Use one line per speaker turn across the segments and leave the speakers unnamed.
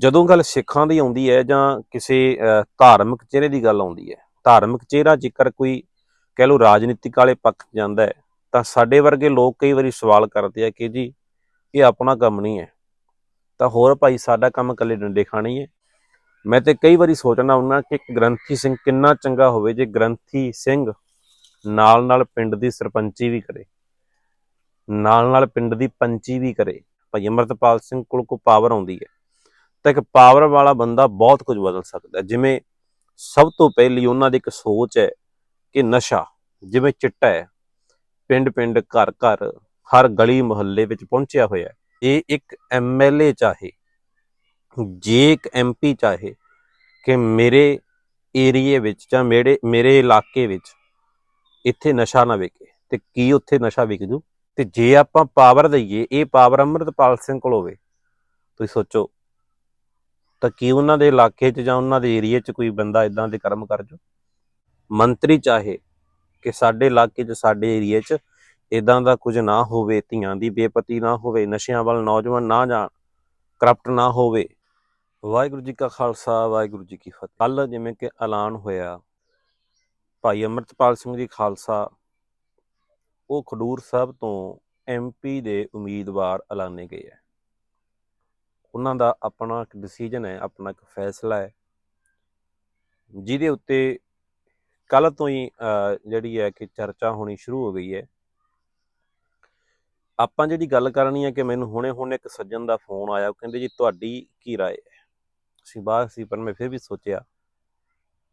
ਜਦੋਂ ਗੱਲ ਸਿੱਖਾਂ ਦੀ ਆਉਂਦੀ ਹੈ ਜਾਂ ਕਿਸੇ ਧਾਰਮਿਕ ਚਿਹਰੇ ਦੀ ਗੱਲ ਆਉਂਦੀ ਹੈ, ਧਾਰਮਿਕ ਚਿਹਰਾ ਜੇਕਰ ਕੋਈ ਕਹਿ ਲਓ ਰਾਜਨੀਤਿਕ ਵਾਲੇ ਪੱਖ ਜਾਂਦਾ ਹੈ, ਤਾਂ ਸਾਡੇ ਵਰਗੇ ਲੋਕ ਕਈ ਵਾਰੀ ਸਵਾਲ ਕਰਦੇ ਆ ਕਿ ਜੀ, ਇਹ ਆਪਣਾ ਕੰਮ ਨਹੀਂ ਹੈ, ਤਾਂ ਹੋਰ ਭਾਈ ਸਾਡਾ ਕੰਮ ਇਕੱਲੇ ਡੰਡੇ ਖਾਣੀ ਹੈ। ਮੈਂ ਤੇ ਕਈ ਵਾਰੀ ਸੋਚਣਾ ਹੁੰਦਾ ਕਿ ਗ੍ਰੰਥੀ ਸਿੰਘ ਕਿੰਨਾ ਚੰਗਾ ਹੋਵੇ ਜੇ ਗ੍ਰੰਥੀ ਸਿੰਘ ਨਾਲ ਨਾਲ ਪਿੰਡ ਦੀ ਸਰਪੰਚੀ ਵੀ ਕਰੇ ਨਾਲ ਨਾਲ ਪਿੰਡ ਦੀ ਪੰਚੀ ਵੀ ਕਰੇ। ਭਾਈ ਅਮਰਤਪਾਲ ਸਿੰਘ ਕੋਲ ਕੋ ਪਾਵਰ ਆਉਂਦੀ ਹੈ। ਤਾਂ ਇੱਕ ਪਾਵਰ ਵਾਲਾ ਬੰਦਾ ਬਹੁਤ ਕੁਝ ਬਦਲ ਸਕਦਾ ਜਿਵੇਂ ਸਭ ਤੋਂ ਪਹਿਲੀ ਉਹਨਾਂ ਦੀ ਇੱਕ ਸੋਚ ਹੈ ਕਿ ਨਸ਼ਾ ਜਿਵੇਂ ਚਿੱਟਾ ਹੈ ਪਿੰਡ ਪਿੰਡ ਘਰ ਘਰ ਹਰ ਗਲੀ ਮੁਹੱਲੇ ਵਿੱਚ ਪਹੁੰਚਿਆ ਹੋਇਆ ਹੈ। ਇਹ ਇੱਕ ਐਮਐਲਏ ਚਾਹੇ, ਜੇ ਇੱਕ ਐਮਪੀ ਚਾਹੇ ਕਿ ਮੇਰੇ ਏਰੀਏ ਵਿੱਚ ਜਾਂ ਮੇਰੇ ਮੇਰੇ ਇਲਾਕੇ ਵਿੱਚ ਇੱਥੇ ਨਸ਼ਾ ਨਾ ਵਿਕੇ ਤੇ ਕੀ ਉੱਥੇ ਨਸ਼ਾ ਵਿਕ ਜੂ? ਤੇ ਜੇ ਆਪਾਂ ਪਾਵਰ ਦਈਏ, ਇਹ ਪਾਵਰ ਅੰਮ੍ਰਿਤਪਾਲ ਸਿੰਘ ਕੋਲ ਹੋਵੇ। ਤੁਸੀਂ ਸੋਚੋ ਤਾਂ ਕੀ ਉਹਨਾਂ ਦੇ ਇਲਾਕੇ 'ਚ ਜਾਂ ਉਹਨਾਂ ਦੇ ਏਰੀਏ 'ਚ ਕੋਈ ਬੰਦਾ ਇਦਾਂ ਦੇ ਕਰਮ ਕਰ ਜੋ ਮੰਤਰੀ ਚਾਹੇ ਕਿ ਸਾਡੇ ਇਲਾਕੇ 'ਚ, ਸਾਡੇ ਏਰੀਏ 'ਚ ਇਦਾਂ ਦਾ ਕੁਝ ਨਾ ਹੋਵੇ, ਧੀਆਂ ਦੀ ਬੇਪਤੀ ਨਾ ਹੋਵੇ, ਨਸ਼ਿਆਂ ਵੱਲ ਨੌਜਵਾਨ ਨਾ ਜਾਣ ਕਰਪਟ ਨਾ ਹੋਵੇ। ਵਾਹਿਗੁਰੂ ਜੀ ਕਾ ਖਾਲਸਾ, ਵਾਹਿਗੁਰੂ ਜੀ ਕੀ ਫਤਿਹ। ਕੱਲ ਜਿਵੇਂ ਕਿ ਐਲਾਨ ਹੋਇਆ, ਭਾਈ ਅਮਰਤਪਾਲ ਸਿੰਘ ਜੀ ਖਾਲਸਾ, ਉਹ ਖਡੂਰ ਸਾਹਿਬ ਤੋਂ ਐਮਪੀ ਦੇ ਉਮੀਦਵਾਰ ਐਲਾਨੇ ਗਏ ਹੈ। ਉਹਨਾਂ ਦਾ ਆਪਣਾ ਇੱਕ ਡਿਸੀਜਨ ਹੈ ਆਪਣਾ ਇੱਕ ਫੈਸਲਾ ਹੈ ਜਿਹਦੇ ਉੱਤੇ ਕੱਲ ਤੋਂ ਹੀ ਅਹ, ਜਿਹੜੀ ਹੈ ਕਿ ਚਰਚਾ ਹੋਣੀ ਸ਼ੁਰੂ ਹੋ ਗਈ ਹੈ ਆਪਾਂ ਜਿਹੜੀ ਗੱਲ ਕਰਨੀ ਹੈ ਕਿ ਮੈਨੂੰ ਹੁਣੇ ਹੁਣੇ ਇੱਕ ਸੱਜਣ ਦਾ ਫੋਨ ਆਇਆ ਉਹ ਕਹਿੰਦੇ ਜੀ ਤੁਹਾਡੀ ਕੀ رائے ਹੈ ਅਸੀਂ ਬਾਹਰ ਸੀ ਪਰ ਮੈਂ ਫਿਰ ਵੀ ਸੋਚਿਆ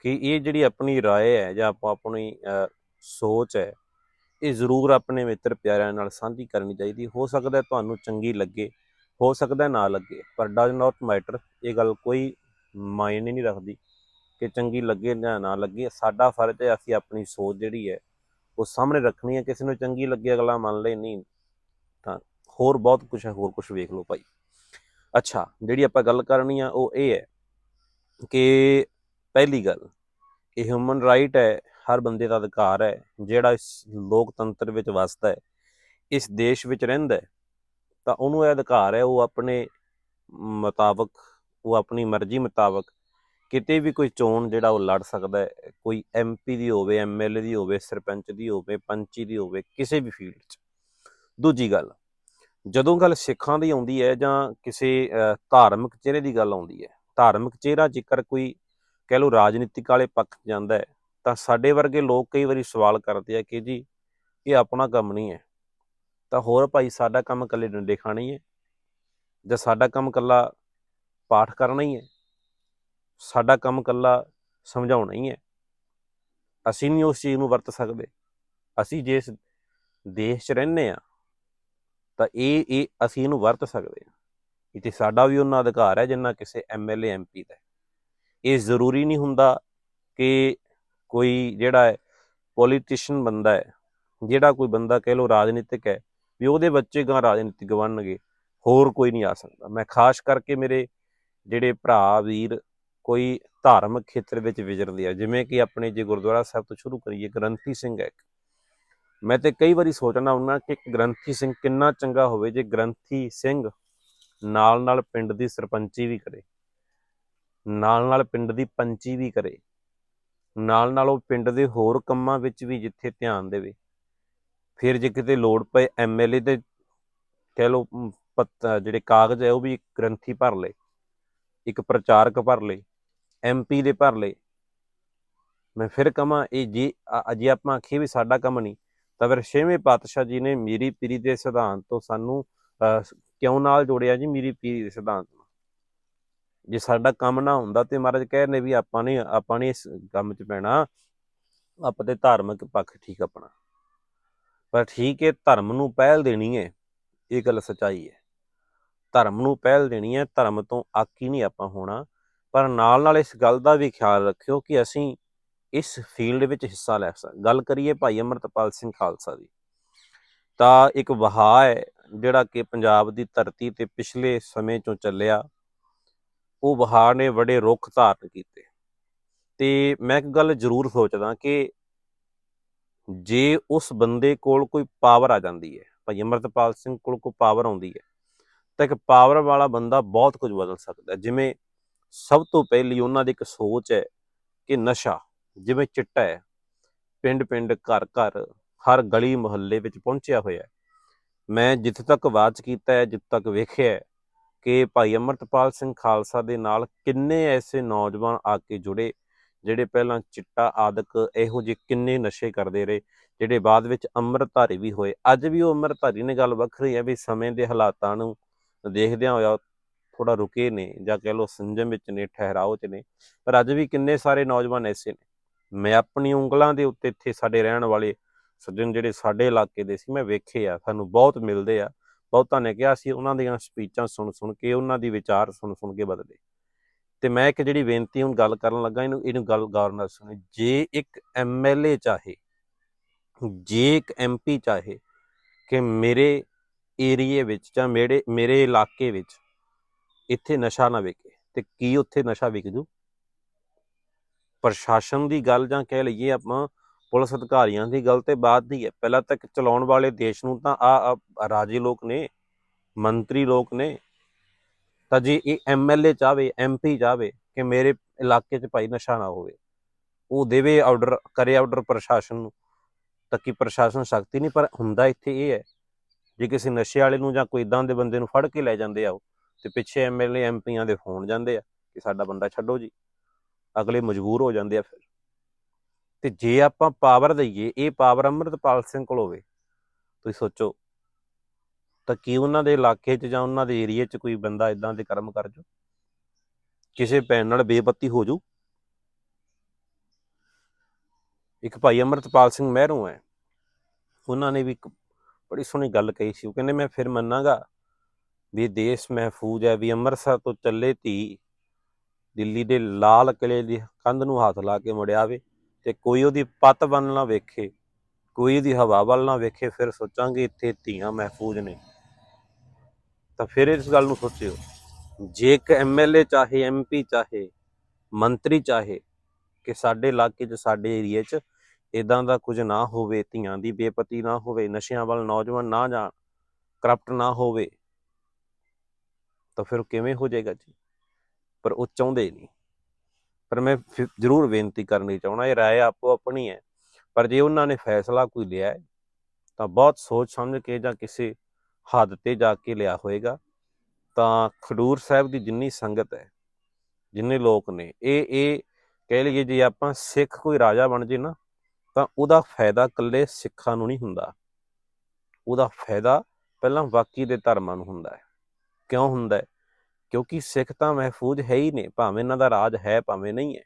ਕਿ ਇਹ ਜਿਹੜੀ ਆਪਣੀ رائے ਹੈ ਜਾਂ ਆਪਾਂ ਆਪਣੀ ਅਹ, ਸੋਚ ਹੈ ਇਹ ਜ਼ਰੂਰ ਆਪਣੇ ਮਿੱਤਰ ਪਿਆਰਿਆਂ ਨਾਲ ਸਾਂਝੀ ਕਰਨੀ ਚਾਹੀਦੀ ਹੋ ਸਕਦਾ ਹੈ ਤੁਹਾਨੂੰ ਚੰਗੀ ਲੱਗੇ ਹੋ ਸਕਦਾ ਨਾ ਲੱਗੇ, ਪਰ ਡਜ਼ ਨਾਟ ਮੈਟਰ ਇਹ ਗੱਲ ਕੋਈ ਮਾਇਨੇ ਨਹੀਂ ਰੱਖਦੀ ਕਿ ਚੰਗੀ ਲੱਗੇ ਜਾਂ ਨਾ ਲੱਗੇ। ਸਾਡਾ ਫਰਜ਼ ਹੈ, ਅਸੀਂ ਆਪਣੀ ਸੋਚ ਜਿਹੜੀ ਹੈ, ਉਹ ਸਾਹਮਣੇ ਰੱਖਣੀ ਹੈ। ਕਿਸੇ ਨੂੰ ਚੰਗੀ ਲੱਗੇ, ਅਗਲਾ ਮੰਨ ਲੇ ਨਹੀਂ, ਤਾਂ ਹੋਰ ਬਹੁਤ ਕੁਝ ਹੈ, ਹੋਰ ਕੁਝ ਵੇਖ ਲਓ ਭਾਈ। ਅੱਛਾ, ਜਿਹੜੀ ਆਪਾਂ ਗੱਲ ਕਰਨੀ ਆ, ਉਹ ਇਹ ਹੈ ਕਿ ਪਹਿਲੀ ਗੱਲ, ਇਹ ਹਿਊਮਨ ਰਾਈਟ ਹੈ, ਹਰ ਬੰਦੇ ਦਾ ਅਧਿਕਾਰ ਹੈ, ਜਿਹੜਾ ਇਸ ਲੋਕਤੰਤਰ ਵਿੱਚ ਵਸਦਾ ਹੈ, ਇਸ ਦੇਸ਼ ਵਿੱਚ ਰਹਿੰਦਾ ਹੈ। ਤਾਂ ਉਹਨੂੰ ਇਹ ਅਧਿਕਾਰ ਹੈ, ਉਹ ਆਪਣੇ ਮੁਤਾਬਕ, ਉਹ ਆਪਣੀ ਮਰਜ਼ੀ ਮੁਤਾਬਕ ਕਿਤੇ ਵੀ ਕੋਈ ਚੋਣ ਜਿਹੜਾ ਉਹ ਲੜ ਸਕਦਾ ਹੈ, ਕੋਈ ਐਮਪੀ ਦੀ ਹੋਵੇ ਐਮਐਲਏ ਦੀ ਹੋਵੇ, ਸਰਪੰਚ ਦੀ ਹੋਵੇ, ਪੰਚੀ ਦੀ ਹੋਵੇ, ਕਿਸੇ ਵੀ ਫੀਲਡ 'ਚ। ਦੂਜੀ ਗੱਲ, ਜਦੋਂ ਗੱਲ ਸਿੱਖਾਂ ਦੀ ਆਉਂਦੀ ਹੈ ਜਾਂ ਕਿਸੇ ਧਾਰਮਿਕ ਚਿਹਰੇ ਦੀ ਗੱਲ ਆਉਂਦੀ ਹੈ, ਧਾਰਮਿਕ ਚਿਹਰਾ ਜੇਕਰ ਕੋਈ ਕਹਿ ਲਓ ਰਾਜਨੀਤਿਕ ਵਾਲੇ ਪੱਖ 'ਚ ਜਾਂਦਾ ਹੈ, ਤਾਂ ਸਾਡੇ ਵਰਗੇ ਲੋਕ ਕਈ ਵਾਰੀ ਸਵਾਲ ਕਰਦੇ ਆ ਕਿ ਜੀ, ਇਹ ਆਪਣਾ ਕੰਮ ਨਹੀਂ ਹੈ। ਤਾਂ ਹੋਰ ਭਾਈ ਸਾਡਾ ਕੰਮ ਇਕੱਲੇ ਡੰਡੇ ਖਾਣੇ ਹੀ ਹੈ। ਜਾਂ ਸਾਡਾ ਕੰਮ ਇਕੱਲਾ ਪਾਠ ਕਰਨਾ ਹੀ ਹੈ। ਸਾਡਾ ਕੰਮ ਇਕੱਲਾ ਸਮਝਾਉਣਾ ਹੀ ਹੈ। ਅਸੀਂ ਨਹੀਂ ਉਸ ਚੀਜ਼ ਨੂੰ ਵਰਤ ਸਕਦੇ। ਅਸੀਂ ਜਿਸ ਦੇਸ਼ 'ਚ ਰਹਿੰਦੇ ਆ ਤਾਂ ਇਹ ਇਹ ਅਸੀਂ ਇਹਨੂੰ ਵਰਤ ਸਕਦੇ ਹਾਂ। ਇਹ ਸਾਡਾ ਵੀ ਉਹਨਾਂ ਅਧਿਕਾਰ ਹੈ ਜਿੰਨਾ ਕਿਸੇ ਐਮਐਲਏ ਐਮਪੀ ਦਾ ਇਹ ਜ਼ਰੂਰੀ ਨਹੀਂ ਹੁੰਦਾ ਕਿ ਕੋਈ ਜਿਹੜਾ ਹੈ ਪੋਲੀਟੀਸ਼ੀਅਨ ਬੰਦਾ ਹੈ, ਜਿਹੜਾ ਕੋਈ ਬੰਦਾ ਕਹਿ ਲਓ ਰਾਜਨੀਤਿਕ ਹੈ ਵੀ ਉਹਦੇ ਬੱਚੇ ਗਾਂ ਰਾਜਨੀਤਿਕ ਬਣਨਗੇ, ਹੋਰ ਕੋਈ ਨਹੀਂ ਆ ਸਕਦਾ। ਮੈਂ ਖਾਸ ਕਰਕੇ ਮੇਰੇ ਜਿਹੜੇ ਭਰਾ, ਵੀਰ ਕੋਈ ਧਾਰਮਿਕ ਖੇਤਰ ਵਿੱਚ ਵਿਚਰਦੇ ਆ, ਜਿਵੇਂ ਕਿ ਆਪਣੇ ਜੇ ਗੁਰਦੁਆਰਾ ਸਾਹਿਬ ਤੋਂ ਸ਼ੁਰੂ ਕਰੀਏ, ਗ੍ਰੰਥੀ ਸਿੰਘ ਹੈ ਇੱਕ। ਮੈਂ ਤੇ ਕਈ ਵਾਰੀ ਸੋਚਣਾ ਹੁੰਦਾ ਕਿ ਗ੍ਰੰਥੀ ਸਿੰਘ ਕਿੰਨਾ ਚੰਗਾ ਹੋਵੇ ਜੇ ਗ੍ਰੰਥੀ ਸਿੰਘ ਨਾਲ ਨਾਲ ਪਿੰਡ ਦੀ ਸਰਪੰਚੀ ਵੀ ਕਰੇ। ਨਾਲ ਨਾਲ ਪਿੰਡ ਦੀ ਪੰਚੀ ਵੀ ਕਰੇ। ਨਾਲ ਨਾਲ ਉਹ ਪਿੰਡ ਦੇ ਹੋਰ ਕੰਮਾਂ ਵਿੱਚ ਵੀ ਜਿੱਥੇ ਧਿਆਨ ਦੇਵੇ। ਫਿਰ ਜੇ ਕਿਤੇ ਲੋੜ ਪਏ ਐਮਐਲਏ ਦੇ ਕਹਿ ਲਓ ਅਮ, ਜਿਹੜੇ ਕਾਗਜ਼ ਹੈ ਉਹ ਵੀ ਇੱਕ ਗ੍ਰੰਥੀ ਭਰ ਲੇ ਇੱਕ ਪ੍ਰਚਾਰਕ ਭਰ ਲੇ ਐਮਪੀ ਦੇ ਭਰ ਲੇ ਮੈਂ ਫਿਰ ਕਹਾਂ ਇਹ ਜੇ ਅਜੇ ਆਪਾਂ ਆਖੀਏ ਵੀ ਸਾਡਾ ਕੰਮ ਨਹੀਂ ਤਾਂ ਫਿਰ ਛੇਵੇਂ ਪਾਤਸ਼ਾਹ ਜੀ ਨੇ ਮੇਰੀ ਪੀਰੀ ਦੇ ਸਿਧਾਂਤ ਤੋਂ ਸਾਨੂੰ ਅਹ, ਕਿਉਂ ਨਾਲ ਜੋੜਿਆ ਜੀ ਮੇਰੀ ਪੀਰੀ ਦੇ ਸਿਧਾਂਤ ਨਾਲ? ਜੇ ਸਾਡਾ ਕੰਮ ਨਾ ਹੁੰਦਾ ਤੇ ਮਹਾਰਾਜ ਕਹਿੰਦੇ ਵੀ ਆਪਾਂ ਨੇ ਆਪਾਂ ਨੇ ਇਸ ਕੰਮ 'ਚ ਪੈਣਾ ਆਪਾਂ ਤੇ ਧਾਰਮਿਕ ਪੱਖ ਠੀਕ ਆਪਣਾ। ਪਰ ਠੀਕ ਹੈ, ਧਰਮ ਨੂੰ ਪਹਿਲ ਦੇਣੀ ਹੈ, ਇਹ ਗੱਲ ਸਚਾਈ ਹੈ। ਧਰਮ ਨੂੰ ਪਹਿਲ ਦੇਣੀ ਹੈ, ਧਰਮ ਤੋਂ ਆਕੀ ਨਹੀਂ ਆਪਾਂ ਹੋਣਾ। ਪਰ ਨਾਲ ਨਾਲ ਇਸ ਗੱਲ ਦਾ ਵੀ ਖਿਆਲ ਰੱਖਿਓ ਕਿ ਅਸੀਂ ਇਸ ਫੀਲਡ ਵਿੱਚ ਹਿੱਸਾ ਲੈ ਸਕ, ਗੱਲ ਕਰੀਏ ਭਾਈ ਅਮਰਤਪਾਲ ਸਿੰਘ ਖਾਲਸਾ ਦੀ, ਤਾਂ ਇੱਕ ਵਹਾਅ ਹੈ ਜਿਹੜਾ ਕਿ ਪੰਜਾਬ ਦੀ ਧਰਤੀ ਤੇ ਪਿਛਲੇ ਸਮੇਂ ਚੋਂ ਚੱਲਿਆ। ਉਹ ਵਹਾਅ ਨੇ ਬੜੇ ਰੁੱਖ ਧਾਰਨ ਕੀਤੇ। ਤੇ ਮੈਂ ਇੱਕ ਗੱਲ ਜ਼ਰੂਰ ਸੋਚਦਾ ਕਿ ਜੇ ਉਸ ਬੰਦੇ ਕੋਲ ਕੋਈ ਪਾਵਰ ਆ ਜਾਂਦੀ ਹੈ, ਭਾਈ ਅਮਰਤਪਾਲ ਸਿੰਘ ਕੋਲ ਕੋਈ ਪਾਵਰ ਆਉਂਦੀ ਹੈ, ਤਾਂ ਇੱਕ ਪਾਵਰ ਵਾਲਾ ਬੰਦਾ ਬਹੁਤ ਕੁਝ ਬਦਲ ਸਕਦਾ ਜਿਵੇਂ ਸਭ ਤੋਂ ਪਹਿਲੀ ਉਹਨਾਂ ਦੀ ਇੱਕ ਸੋਚ ਹੈ ਕਿ ਨਸ਼ਾ ਜਿਵੇਂ ਚਿੱਟਾ ਹੈ ਪਿੰਡ ਪਿੰਡ ਘਰ ਘਰ ਹਰ ਗਲੀ ਮੁਹੱਲੇ ਵਿੱਚ ਪਹੁੰਚਿਆ ਹੋਇਆ ਹੈ। ਮੈਂ ਜਿੱਥੇ ਤੱਕ ਵਾਚ ਕੀਤਾ ਹੈ, ਜਿੱਥੇ ਤੱਕ ਵੇਖਿਆ ਹੈ ਕਿ ਭਾਈ ਅਮਰਤਪਾਲ ਸਿੰਘ ਖਾਲਸਾ ਦੇ ਨਾਲ ਕਿੰਨੇ ਐਸੇ ਨੌਜਵਾਨ ਆ ਕੇ ਜੁੜੇ ਜਿਹੜੇ ਪਹਿਲਾਂ ਚਿੱਟਾ ਆਦਿਕ ਇਹੋ ਜਿਹੇ ਕਿੰਨੇ ਨਸ਼ੇ ਕਰਦੇ ਰਹੇ, ਜਿਹੜੇ ਬਾਅਦ ਵਿੱਚ ਅੰਮ੍ਰਿਤਧਾਰੀ ਵੀ ਹੋਏ। ਅੱਜ ਵੀ ਉਹ ਅੰਮ੍ਰਿਤਧਾਰੀ ਨੇ ਗੱਲ ਵੱਖਰੀ ਹੈ ਵੀ ਸਮੇਂ ਦੇ ਹਾਲਾਤਾਂ ਨੂੰ ਦੇਖਦਿਆਂ ਹੋਇਆ ਥੋੜਾ ਰੁਕੇ ਨੇ ਜਾਂ ਕਹਿ ਲਓ ਸੰਜਮ ਵਿੱਚ ਨੇ, ਠਹਿਰਾਓ ਚ ਨੇ। ਪਰ ਅੱਜ ਵੀ ਕਿੰਨੇ ਸਾਰੇ ਨੌਜਵਾਨ ਐਸੇ ਨੇ। ਮੈਂ ਆਪਣੀ ਉਂਗਲਾਂ ਦੇ ਉੱਤੇ ਇੱਥੇ ਸਾਡੇ ਰਹਿਣ ਵਾਲੇ ਸੱਜਣ ਜਿਹੜੇ ਸਾਡੇ ਇਲਾਕੇ ਦੇ ਸੀ, ਮੈਂ ਵੇਖੇ ਆ, ਸਾਨੂੰ ਬਹੁਤ ਮਿਲਦੇ ਆ। ਬਹੁਤਾਂ ਨੇ ਕਿਹਾ ਸੀ, ਉਹਨਾਂ ਦੀਆਂ ਸਪੀਚਾਂ ਸੁਣ ਸੁਣ ਕੇ, ਉਹਨਾਂ ਦੀ ਵਿਚਾਰ ਸੁਣ ਸੁਣ ਕੇ ਬਦਲੇ। ਤੇ ਮੈਂ ਇੱਕ ਜਿਹੜੀ ਬੇਨਤੀ ਹੁਣ ਗੱਲ ਕਰਨ ਲੱਗਾ, ਇਹਨੂੰ ਇਹਨੂੰ ਗੱਲ ਗੌਰ ਨਾਲ ਸੁਣੀ। ਜੇ ਇੱਕ ਐਮਐਲਏ ਚਾਹੇ, ਜੇ ਇੱਕ ਐਮਪੀ ਚਾਹੇ ਕਿ ਮੇਰੇ ਏਰੀਏ ਵਿੱਚ ਜਾਂ ਮੇਰੇ ਮੇਰੇ ਇਲਾਕੇ ਵਿੱਚ ਇੱਥੇ ਨਸ਼ਾ ਨਾ ਵਿਕੇ ਤੇ ਕੀ ਉੱਥੇ ਨਸ਼ਾ ਵਿਕ ਜੂ? ਪ੍ਰਸ਼ਾਸਨ ਦੀ ਗੱਲ ਜਾਂ ਕਹਿ ਲਈਏ ਆਪਾਂ, ਪੁਲਿਸ ਅਧਿਕਾਰੀਆਂ ਦੀ ਗੱਲ ਤੇ ਬਾਅਦ ਦੀ ਹੈ। ਪਹਿਲਾਂ ਤੱਕ ਚਲਾਉਣ ਵਾਲੇ ਦੇਸ਼ ਨੂੰ ਤਾਂ ਆ ਰਾਜੇ ਲੋਕ ਨੇ, ਮੰਤਰੀ ਲੋਕ ਨੇ ਤਾਂ ਜੇ ਇਹ ਐਮਐਲਏ ਚਾਵੇ ਐਮਪੀ ਚਾਵੇ ਕਿ ਮੇਰੇ ਇਲਾਕੇ 'ਚ ਭਾਈ ਨਸ਼ਾ ਨਾ ਹੋਵੇ, ਉਹ ਦੇਵੇ ਆਰਡਰ, ਕਰੇ ਆਰਡਰ ਪ੍ਰਸ਼ਾਸਨ ਨੂੰ, ਤਾਂ ਕਿ ਪ੍ਰਸ਼ਾਸਨ ਸ਼ਕਤੀ ਨਹੀਂ? ਪਰ ਹੁੰਦਾ ਇੱਥੇ ਇਹ ਹੈ, ਜੇ ਕਿਸੇ ਨਸ਼ੇ ਵਾਲੇ ਨੂੰ ਜਾਂ ਕੋਈ ਇਦਾਂ ਦੇ ਬੰਦੇ ਨੂੰ ਫੜ ਕੇ ਲੈ ਜਾਂਦੇ ਆ ਉਹ, ਤੇ ਪਿੱਛੇ ਐਮਐਲਏ ਐਮਪੀਆਂ ਦੇ ਫੋਨ ਜਾਂਦੇ ਆ, ਕਿ ਸਾਡਾ ਬੰਦਾ ਛੱਡੋ ਜੀ, ਅਗਲੇ ਮਜਬੂਰ ਹੋ ਜਾਂਦੇ ਆ ਫਿਰ। ਤੇ ਜੇ ਆਪਾਂ ਪਾਵਰ ਦਈਏ, ਇਹ ਪਾਵਰ ਅੰਮ੍ਰਿਤਪਾਲ ਸਿੰਘ ਕੋਲ ਹੋਵੇ, ਤੁਸੀਂ ਸੋਚੋ ਤਾਂ ਕੀ ਉਹਨਾਂ ਦੇ ਇਲਾਕੇ 'ਚ ਜਾਂ ਉਹਨਾਂ ਦੇ ਏਰੀਏ 'ਚ ਕੋਈ ਬੰਦਾ ਇਦਾਂ ਦੇ ਕਰਮ ਕਰ ਜੂ? ਕਿਸੇ ਭੈਣ ਨਾਲ ਬੇਪੱਤੀ ਹੋ ਜੂ? ਇੱਕ ਭਾਈ ਅੰਮ੍ਰਿਤਪਾਲ ਸਿੰਘ ਮਹਿਰੂ ਹੈ। ਉਹਨਾਂ ਨੇ ਵੀ ਇੱਕ ਬੜੀ ਸੋਹਣੀ ਗੱਲ ਕਹੀ ਸੀ। ਉਹ ਕਹਿੰਦੇ, ਮੈਂ ਫਿਰ ਮੰਨਾਂਗਾ ਵੀ ਦੇਸ਼ ਮਹਿਫੂਜ਼ ਹੈ, ਵੀ ਅੰਮ੍ਰਿਤਸਰ ਤੋਂ ਚੱਲੇ ਧੀ ਦਿੱਲੀ ਦੇ ਲਾਲ ਕਿਲੇ ਦੀ ਕੰਧ ਨੂੰ ਹੱਥ ਲਾ ਕੇ ਮੁੜਿਆਵੇ ਤੇ ਕੋਈ ਉਹਦੀ ਪੱਤ ਵੱਲ ਨਾ ਵੇਖੇ, ਕੋਈ ਉਹਦੀ ਹਵਾ ਵੱਲ ਨਾ ਵੇਖੇ, ਫਿਰ ਸੋਚਾਂਗੇ ਇੱਥੇ ਧੀਆਂ ਮਹਿਫੂਜ਼ ਨੇ। ਤਾਂ ਫਿਰ ਇਸ ਗੱਲ ਨੂੰ ਸੋਚਿਓ। ਜੇ ਇੱਕ ਐਮਐਲਏ ਚਾਹੇ ਐਮਪੀ ਚਾਹੇ, ਮੰਤਰੀ ਚਾਹੇ ਕਿ ਸਾਡੇ ਇਲਾਕੇ 'ਚ, ਸਾਡੇ ਏਰੀਏ 'ਚ ਇਦਾਂ ਦਾ ਕੁਝ ਨਾ ਹੋਵੇ, ਧੀਆਂ ਦੀ ਬੇਪਤੀ ਨਾ ਹੋਵੇ, ਨਸ਼ਿਆਂ ਵੱਲ ਨੌਜਵਾਨ ਨਾ ਜਾਣ ਕਰਪਟ ਨਾ ਹੋਵੇ, ਤਾਂ ਫਿਰ ਕਿਵੇਂ ਹੋ ਜਾਏਗਾ ਜੀ? ਪਰ ਉਹ ਚਾਹੁੰਦੇ ਨਹੀਂ। ਪਰ ਮੈਂ ਫਿਰ ਜ਼ਰੂਰ ਬੇਨਤੀ ਕਰਨੀ ਚਾਹਣਾ ਇਹ ਰਾਏ ਆਪੋ ਆਪਣੀ ਹੈ। ਪਰ ਜੇ ਉਹਨਾਂ ਨੇ ਫੈਸਲਾ ਕੋਈ ਲਿਆ ਹੈ, ਤਾਂ ਬਹੁਤ ਸੋਚ ਸਮਝ ਕੇ ਜਾਂ ਕਿਸੇ ਹੱਦ ਤੇ ਜਾ ਕੇ ਲਿਆ ਹੋਏਗਾ, ਤਾਂ ਖਡੂਰ ਸਾਹਿਬ ਦੀ ਜਿੰਨੀ ਸੰਗਤ ਹੈ, ਜਿੰਨੇ ਲੋਕ ਨੇ, ਇਹ ਇਹ ਕਹਿ ਲਈਏ ਜੇ ਆਪਾਂ ਸਿੱਖ ਕੋਈ ਰਾਜਾ ਬਣ ਜੇ ਨਾ, ਤਾਂ ਉਹਦਾ ਫਾਇਦਾ ਇਕੱਲੇ ਸਿੱਖਾਂ ਨੂੰ ਨਹੀਂ ਹੁੰਦਾ। ਉਹਦਾ ਫਾਇਦਾ ਪਹਿਲਾਂ ਬਾਕੀ ਦੇ ਧਰਮਾਂ ਨੂੰ ਹੁੰਦਾ ਹੈ। ਕਿਉਂ ਹੁੰਦਾ ਹੈ? ਕਿਉਂਕਿ ਸਿੱਖ ਤਾਂ ਮਹਿਫੂਜ਼ ਹੈ ਹੀ ਨੇ, ਭਾਵੇਂ ਇਹਨਾਂ ਦਾ ਰਾਜ ਹੈ, ਭਾਵੇਂ ਨਹੀਂ ਹੈ।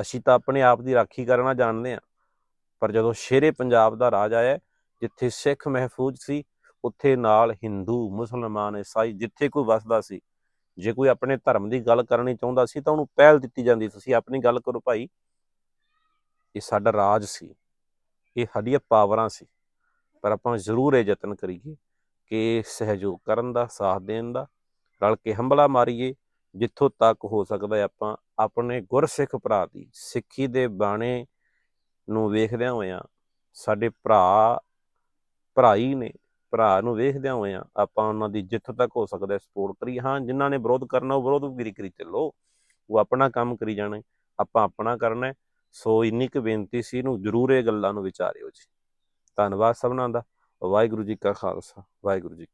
ਅਸੀਂ ਤਾਂ ਆਪਣੇ ਆਪ ਦੀ ਰਾਖੀ ਕਰਨਾ ਜਾਣਦੇ ਹਾਂ। ਪਰ ਜਦੋਂ ਸ਼ੇਰੇ ਪੰਜਾਬ ਦਾ ਰਾਜ ਆਇਆ, ਜਿੱਥੇ ਸਿੱਖ ਮਹਿਫੂਜ਼ ਸੀ ਉੱਥੇ ਨਾਲ ਹਿੰਦੂ, ਮੁਸਲਮਾਨ, ਈਸਾਈ ਜਿੱਥੇ ਕੋਈ ਵਸਦਾ ਸੀ, ਜੇ ਕੋਈ ਆਪਣੇ ਧਰਮ ਦੀ ਗੱਲ ਕਰਨੀ ਚਾਹੁੰਦਾ ਸੀ ਤਾਂ ਉਹਨੂੰ ਪਹਿਲ ਦਿੱਤੀ ਜਾਂਦੀ ਤੁਸੀਂ ਆਪਣੀ ਗੱਲ ਕਰੋ ਭਾਈ। ਇਹ ਸਾਡਾ ਰਾਜ ਸੀ, ਇਹ ਸਾਡੀਆਂ ਪਾਵਰਾਂ ਸੀ। ਪਰ ਆਪਾਂ ਜ਼ਰੂਰ ਇਹ ਯਤਨ ਕਰੀਏ ਕਿ ਸਹਿਯੋਗ ਕਰਨ ਦਾ, ਸਾਥ ਦੇਣ ਦਾ, ਰਲ ਕੇ ਹੰਬਲਾ ਮਾਰੀਏ, ਜਿੱਥੋਂ ਤੱਕ ਹੋ ਸਕਦਾ ਹੈ ਆਪਾਂ ਆਪਣੇ ਗੁਰਸਿੱਖ ਭਰਾ ਦੀ, ਸਿੱਖੀ ਦੇ ਬਾਣੇ ਨੂੰ ਵੇਖਦਿਆਂ ਹੋਇਆਂ ਸਾਡੇ ਭਰਾ, ਭਰਾਈ ਨੇ ਭਰਾ ਨੂੰ ਵੇਖਦਿਆਂ ਹੋਏ ਹੋਇਆਂ ਆਪਾਂ ਉਹਨਾਂ ਦੀ ਜਿੱਥੋਂ ਤੱਕ ਹੋ ਸਕਦਾ ਸਪੋਰਟ ਕਰੀ ਹਾਂ, ਜਿਨ੍ਹਾਂ ਨੇ ਵਿਰੋਧ ਕਰਨਾ, ਉਹ ਵਿਰੋਧ ਵੀ ਕਰੀ ਚੱਲੋ। ਉਹ ਆਪਣਾ ਕੰਮ ਕਰੀ ਜਾਣਾ, ਆਪਾਂ ਆਪਣਾ ਕਰਨਾ ਸੋ ਇੰਨੀ ਕੁ ਬੇਨਤੀ ਸੀ ਇਹਨੂੰ, ਜ਼ਰੂਰ ਇਹ ਗੱਲਾਂ ਨੂੰ ਵਿਚਾਰਿਓ ਜੀ। ਧੰਨਵਾਦ ਸਭਨਾਂ ਦਾ। ਵਾਹਿਗੁਰੂ ਜੀ ਕਾ ਖਾਲਸਾ, ਵਾਹਿਗੁਰੂ ਜੀ